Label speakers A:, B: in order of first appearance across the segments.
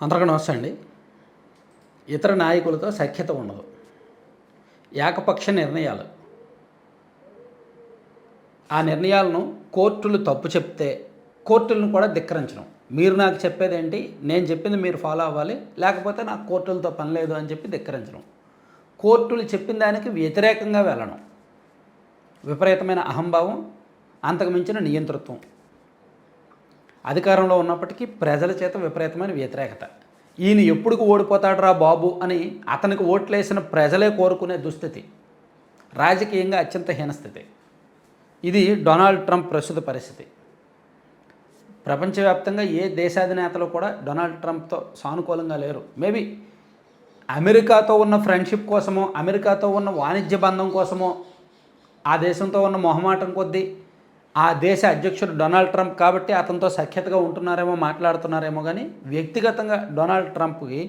A: అందరికీ నమస్తే అండి. ఇతర నాయకులతో సఖ్యత ఉండదు. ఏకపక్ష నిర్ణయాలు. ఆ నిర్ణయాలను కోర్టులు తప్పు చెప్తే కోర్టులను కూడా ధిక్కరించడం మీరు నాకు చెప్పేది ఏంటి? నేను చెప్పింది మీరు ఫాలో అవ్వాలి. లేకపోతే నాకు కోర్టులతో పని లేదు అని చెప్పి ధిక్కరించడం కోర్టులు చెప్పిన దానికి వ్యతిరేకంగా వెళ్ళడం విపరీతమైన అహంభావం అంతకు మించిన నియంతృత్వం. అధికారంలో ఉన్నప్పటికీ ప్రజల చేత విపరీతమైన వ్యతిరేకత. ఈయన ఎప్పుడు ఓడిపోతాడురా బాబు అని అతనికి ఓట్లేసిన ప్రజలే కోరుకునే దుస్థితి. రాజకీయంగా అత్యంత హీనస్థితి ఇది డొనాల్డ్ ట్రంప్ ప్రస్తుత పరిస్థితి. ప్రపంచవ్యాప్తంగా ఏ దేశాధినేతలు కూడా డొనాల్డ్ ట్రంప్తో సానుకూలంగా లేరు. మేబీ అమెరికాతో ఉన్న ఫ్రెండ్షిప్ కోసమో అమెరికాతో ఉన్న వాణిజ్య బంధం కోసమో ఆ దేశంతో ఉన్న మొహమాటం కొద్దీ ఆ దేశ అధ్యక్షుడు డొనాల్డ్ ట్రంప్ కాబట్టి అతనితో సఖ్యతగా ఉంటున్నారేమో మాట్లాడుతున్నారేమో కానీ వ్యక్తిగతంగా డొనాల్డ్ ట్రంప్కి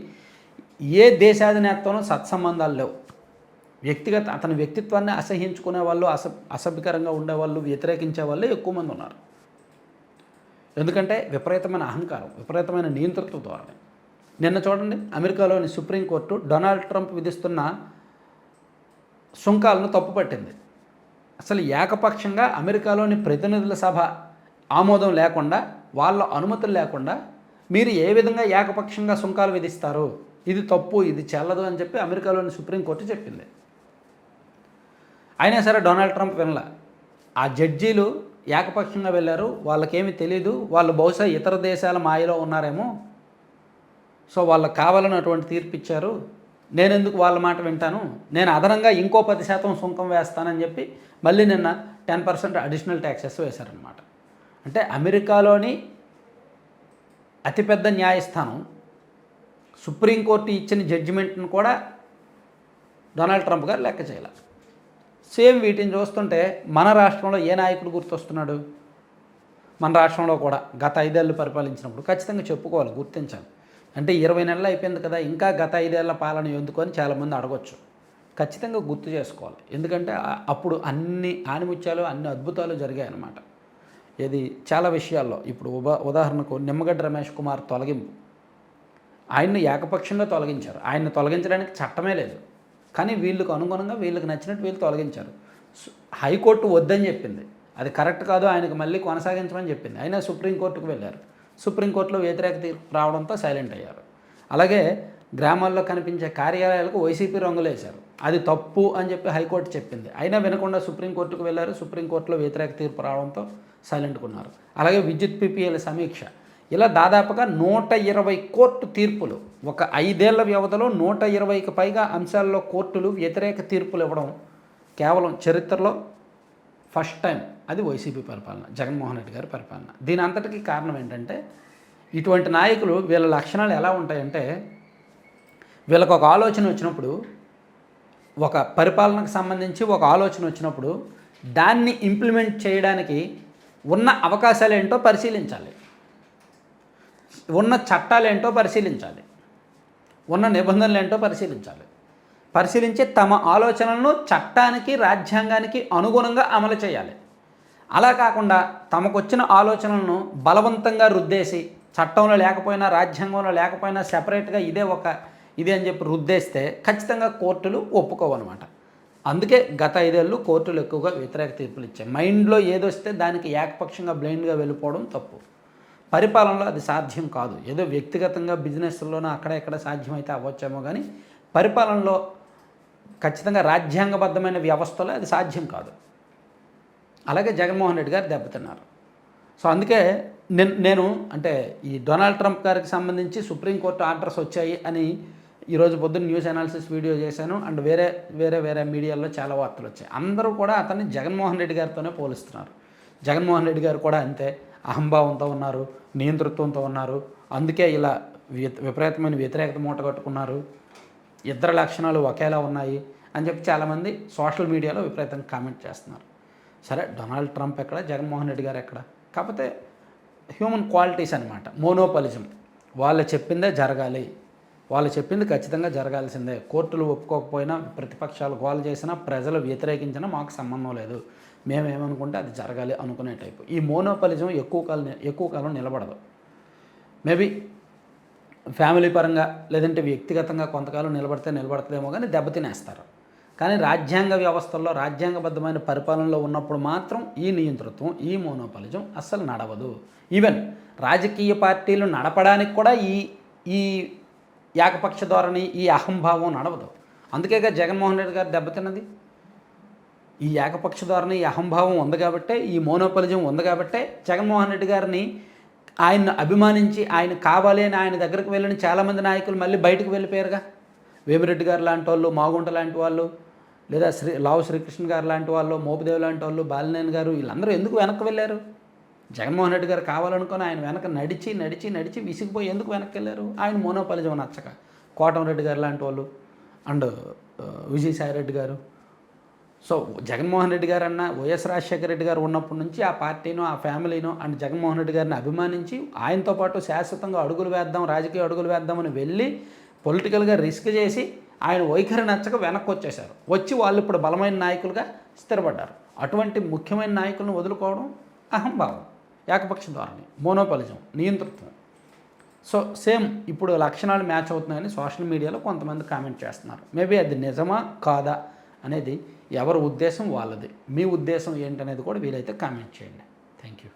A: ఏ దేశాధినేతతోనూ సత్సంబంధాలు లేవు. వ్యక్తిగత అతని వ్యక్తిత్వాన్ని అసహించుకునే వాళ్ళు అస అసభ్యకరంగా ఉండేవాళ్ళు వ్యతిరేకించే వాళ్ళు ఎక్కువ మంది ఉన్నారు. ఎందుకంటే విపరీతమైన అహంకారం విపరీతమైన నియంతృత్వ ధోరణి. నిన్న చూడండి అమెరికాలోని సుప్రీంకోర్టు డొనాల్డ్ ట్రంప్ విధిస్తున్న సుంకాలను తప్పుపట్టింది. అసలు ఏకపక్షంగా అమెరికాలోని ప్రతినిధుల సభ ఆమోదం లేకుండా వాళ్ళ అనుమతులు లేకుండా మీరు ఏ విధంగా ఏకపక్షంగా సుంకాలు విధిస్తారు? ఇది తప్పు ఇది చెల్లదు అని చెప్పి అమెరికాలోని సుప్రీంకోర్టు చెప్పింది. అయినా సరే డొనాల్డ్ ట్రంప్ వినల. ఆ జడ్జీలు ఏకపక్షంగా వెళ్ళారు వాళ్ళకేమీ తెలియదు వాళ్ళు బహుశా ఇతర దేశాల మాయలో ఉన్నారేమో. సో వాళ్ళకి కావాలన్నటువంటి తీర్పిచ్చారు. తీర్పు ఇచ్చారు నేను ఎందుకు వాళ్ళ మాట వింటాను? నేను అదనంగా ఇంకో పది శాతం సుంకం వేస్తానని చెప్పి మళ్ళీ నిన్న టెన్ పర్సెంట్ అడిషనల్ ట్యాక్సెస్ వేశారనమాట అంటే అమెరికాలోని అతిపెద్ద న్యాయస్థానం సుప్రీంకోర్టు ఇచ్చిన జడ్జిమెంట్ను కూడా డొనాల్డ్ ట్రంప్ గారు లెక్క చేయాలి. సేమ్ వీటిని చూస్తుంటే మన రాష్ట్రంలో ఏ నాయకుడు గుర్తొస్తున్నాడు? మన రాష్ట్రంలో కూడా గత ఐదేళ్ళు పరిపాలించినప్పుడు ఖచ్చితంగా చెప్పుకోవాలి గుర్తించాలి. అంటే ఇరవై నెలలు అయిపోయింది కదా ఇంకా గత ఐదేళ్ళ పాలన ఎందుకు అని చాలామంది అడగొచ్చు. ఖచ్చితంగా గుర్తు చేసుకోవాలి. ఎందుకంటే అప్పుడు అన్ని ఆనిముత్యాలు అన్ని అద్భుతాలు జరిగాయి అన్నమాట. ఇది చాలా విషయాల్లో. ఇప్పుడు ఉదా ఉదాహరణకు నిమ్మగడ్డ రమేష్ కుమార్ తొలగింపు. ఆయన్ని ఏకపక్షంగా తొలగించారు. ఆయన్ని తొలగించడానికి చట్టమే లేదు. కానీ వీళ్ళకు అనుగుణంగా వీళ్ళకి నచ్చినట్టు వీళ్ళు తొలగించారు. హైకోర్టు వద్దని చెప్పింది. అది కరెక్ట్ కాదు ఆయనకు మళ్ళీ కొనసాగించమని చెప్పింది. అయినా సుప్రీంకోర్టుకు వెళ్ళారు. సుప్రీంకోర్టులో వ్యతిరేక తీర్పు రావడంతో సైలెంట్ అయ్యారు. అలాగే గ్రామాల్లో కనిపించే కార్యాలయాలకు వైసీపీ రంగులు వేశారు అది తప్పు అని చెప్పి హైకోర్టు చెప్పింది. అయినా వినకుండా సుప్రీంకోర్టుకు వెళ్ళారు. సుప్రీంకోర్టులో వ్యతిరేక తీర్పు రావడంతో సైలెంట్గా ఉన్నారు. అలాగే విద్యుత్ పిపిఎల్ సమీక్ష. ఇలా దాదాపుగా నూట ఇరవై కోర్టు తీర్పులు ఒక ఐదేళ్ళ వ్యవధిలో నూట ఇరవైకి పైగా అంశాల్లో కోర్టులు వ్యతిరేక తీర్పులు ఇవ్వడం కేవలం చరిత్రలో ఫస్ట్ టైం. అది వైసీపీ పరిపాలన జగన్మోహన్ రెడ్డి గారి పరిపాలన. దీని అంతటికీ కారణం ఏంటంటే ఇటువంటి నాయకులు వీళ్ళ లక్షణాలు ఎలా ఉంటాయంటే వీళ్ళకు ఒక ఆలోచన వచ్చినప్పుడు ఒక పరిపాలనకు సంబంధించి ఒక ఆలోచన వచ్చినప్పుడు దాన్ని ఇంప్లిమెంట్ చేయడానికి ఉన్న అవకాశాలు ఏంటో పరిశీలించాలి. ఉన్న చట్టాలు ఏంటో పరిశీలించాలి. ఉన్న నిబంధనలు ఏంటో పరిశీలించాలి. పరిశీలించి తమ ఆలోచనలను చట్టానికి రాజ్యాంగానికి అనుగుణంగా అమలు చేయాలి. అలా కాకుండా తమకొచ్చిన ఆలోచనలను బలవంతంగా రుద్దేసి చట్టంలో లేకపోయినా రాజ్యాంగంలో లేకపోయినా సెపరేట్గా ఇదే ఒక ఇది అని చెప్పి రుద్దేస్తే ఖచ్చితంగా కోర్టులు ఒప్పుకోవన్నమాట. అందుకే గత ఐదేళ్ళు కోర్టులు ఎక్కువగా వ్యతిరేక తీర్పులు ఇచ్చాయి. మైండ్లో ఏదొస్తే దానికి ఏకపక్షంగా బ్లైండ్గా వెళ్ళిపోవడం తప్పు. పరిపాలనలో అది సాధ్యం కాదు. ఏదో వ్యక్తిగతంగా బిజినెస్లోనూ అక్కడ ఇక్కడ సాధ్యమైతే అవ్వచ్చేమో కానీ పరిపాలనలో ఖచ్చితంగా రాజ్యాంగబద్ధమైన వ్యవస్థలో అది సాధ్యం కాదు. అలాగే జగన్మోహన్ రెడ్డి గారు దెబ్బతిన్నారు. సో అందుకే నేను నేను అంటే ఈ డొనాల్డ్ ట్రంప్ గారికి సంబంధించి సుప్రీంకోర్టు ఆర్డర్స్ వచ్చాయి అని ఈరోజు పొద్దున్న న్యూస్ అనాలిసిస్ వీడియో చేశాను. అండ్ వేరే వేరే వేరే మీడియాల్లో చాలా వార్తలు వచ్చాయి. అందరూ కూడా అతన్ని జగన్మోహన్ రెడ్డి గారితోనే పోలుస్తున్నారు. జగన్మోహన్ రెడ్డి గారు కూడా అంతే. అహంభావంతో ఉన్నారు నియంతృత్వంతో ఉన్నారు. అందుకే ఇలా వి- విపరీతమైన వ్యతిరేకత మూట కట్టుకున్నారు. ఇద్దరు లక్షణాలు ఒకేలా ఉన్నాయి అని చెప్పి చాలామంది సోషల్ మీడియాలో విపరీతంగా కామెంట్ చేస్తున్నారు. సరే డొనాల్డ్ ట్రంప్ ఎక్కడ? జగన్మోహన్ రెడ్డి గారు ఎక్కడ? కాకపోతే హ్యూమన్ క్వాలిటీస్ అనమాట మోనోపాలిజం. వాళ్ళు చెప్పిందే జరగాలి. వాళ్ళు చెప్పింది ఖచ్చితంగా జరగాల్సిందే. కోర్టులు ఒప్పుకోకపోయినా ప్రతిపక్షాలు గోల్ చేసినా ప్రజలు వ్యతిరేకించినా మాకు సంబంధం లేదు. మేమేమనుకుంటే అది జరగాలి అనుకునే టైపు. ఈ మోనోపలిజం ఎక్కువ కాలం ఎక్కువ కాలం నిలబడదు. మేబీ ఫ్యామిలీ పరంగా లేదంటే వ్యక్తిగతంగా కొంతకాలం నిలబడితే నిలబడతదేమో కానీ దెబ్బతినేస్తారు కానీ రాజ్యాంగ వ్యవస్థల్లో రాజ్యాంగబద్ధమైన పరిపాలనలో ఉన్నప్పుడు మాత్రం ఈ నియంతృత్వం ఈ మోనోపలిజం అస్సలు నడవదు. ఈవెన్ రాజకీయ పార్టీలు నడపడానికి కూడా ఈ ఈ ఏకపక్ష ధోరణి ఈ అహంభావం నడవదు. అందుకేగా జగన్మోహన్ రెడ్డి గారు దెబ్బతిన్నది. ఈ ఏకపక్ష ధోరణి ఈ అహంభావం ఉంది కాబట్టే ఈ మోనోపలిజం ఉంది కాబట్టే జగన్మోహన్ రెడ్డి గారిని ఆయన్ను అభిమానించి ఆయన కావాలి అని ఆయన దగ్గరకు వెళ్ళిన చాలామంది నాయకులు మళ్ళీ బయటకు వెళ్ళిపోయారుగా. వేమిరెడ్డి గారు లాంటి వాళ్ళు మాగుంట లాంటి వాళ్ళు లేదా శ్రీ లావు శ్రీకృష్ణ గారు లాంటి వాళ్ళు మోపిదేవి లాంటి వాళ్ళు బాలినేని గారు వీళ్ళందరూ ఎందుకు వెనక్కి వెళ్ళారు? జగన్మోహన్ రెడ్డి గారు కావాలనుకుని ఆయన వెనక నడిచి నడిచి నడిచి విసిగిపోయి ఎందుకు వెనక్కి వెళ్ళారు? ఆయన మోనోపలిజం నచ్చక కోటంరెడ్డి గారు లాంటి వాళ్ళు అండ్ విజయసాయి రెడ్డి గారు. సో జగన్మోహన్ రెడ్డి గారు అన్న వైఎస్ రాజశేఖర రెడ్డి గారు ఉన్నప్పటి నుంచి ఆ పార్టీను ఆ ఫ్యామిలీను అండ్ జగన్మోహన్ రెడ్డి గారిని అభిమానించి ఆయనతో పాటు శాశ్వతంగా అడుగులు వేద్దాం రాజకీయ అడుగులు వేద్దామని వెళ్ళి పొలిటికల్గా రిస్క్ చేసి ఆయన వైఖరి నచ్చక వెనక్కి వచ్చేశారు. వచ్చి వాళ్ళు ఇప్పుడు బలమైన నాయకులుగా స్థిరపడ్డారు. అటువంటి ముఖ్యమైన నాయకులను వదులుకోవడం అహంభావం ఏకపక్ష ధోరణి మోనోపలిజం నియంతృత్వం. సో సేమ్ ఇప్పుడు లక్షణాలు మ్యాచ్ అవుతున్నాయని సోషల్ మీడియాలో కొంతమంది కామెంట్ చేస్తున్నారు. మేబీ అది నిజమా కాదా అనేది ఎవరి ఉద్దేశం వాళ్ళది. మీ ఉద్దేశం ఏంటనేది కూడా వీలైతే కామెంట్ చేయండి. Thank you.